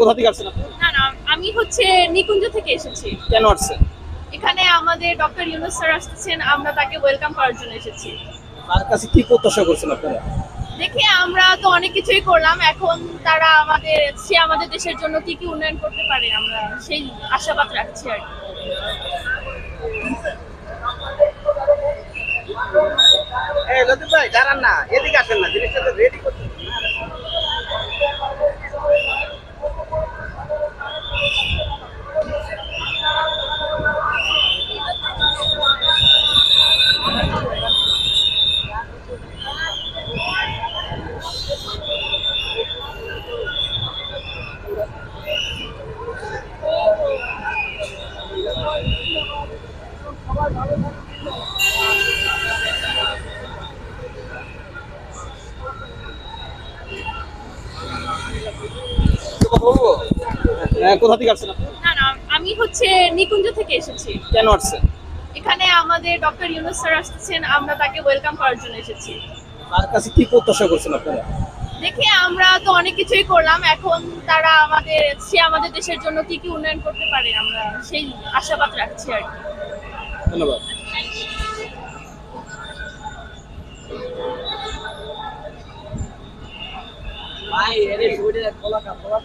কোথা থেকে আসছেন আপনি? না না আমি হচ্ছে নিকুঞ্জ থেকে এসেছি। কেন আসছেন? এখানে আমাদের ডক্টর ইউনুস স্যার আসতেছেন আমরা তাকে ওয়েলকাম করার জন্য এসেছি। তার কাছে কি প্রত্যাশা করছেন আপনারা? দেখি আমরা তো অনেক কিছুই করলাম এখন তারা আমাদের সে আমাদের দেশের জন্য কি কি উন্নয়ন করতে পারে আমরা সেই আশাবাদ রাখছি আর কি। এই লতিফ ভাই দাঁড়ান না এদিকে আসেন না জিনিসটা তো রেডি করতে কোথা থেকে আসছেন না না আমি হচ্ছে নিকুঞ্জ থেকে এসেছি। কেন আসছেন? এখানে আমাদের ডক্টর ইউনুস স্যার আসতেছেন আমরা তাকে ওয়েলকাম করার জন্য এসেছি। তার কাছে কি প্রত্যাশা করছেন আপনারা? দেখি আমরা তো অনেক কিছুই করলাম এখন তারা আমাদের সে আমাদের দেশের জন্য কি কি উন্নয়ন করতে পারে আমরা সেই আশাবাদ রাখছি আর কি। ধন্যবাদ। ভাই এর খোলা খোলা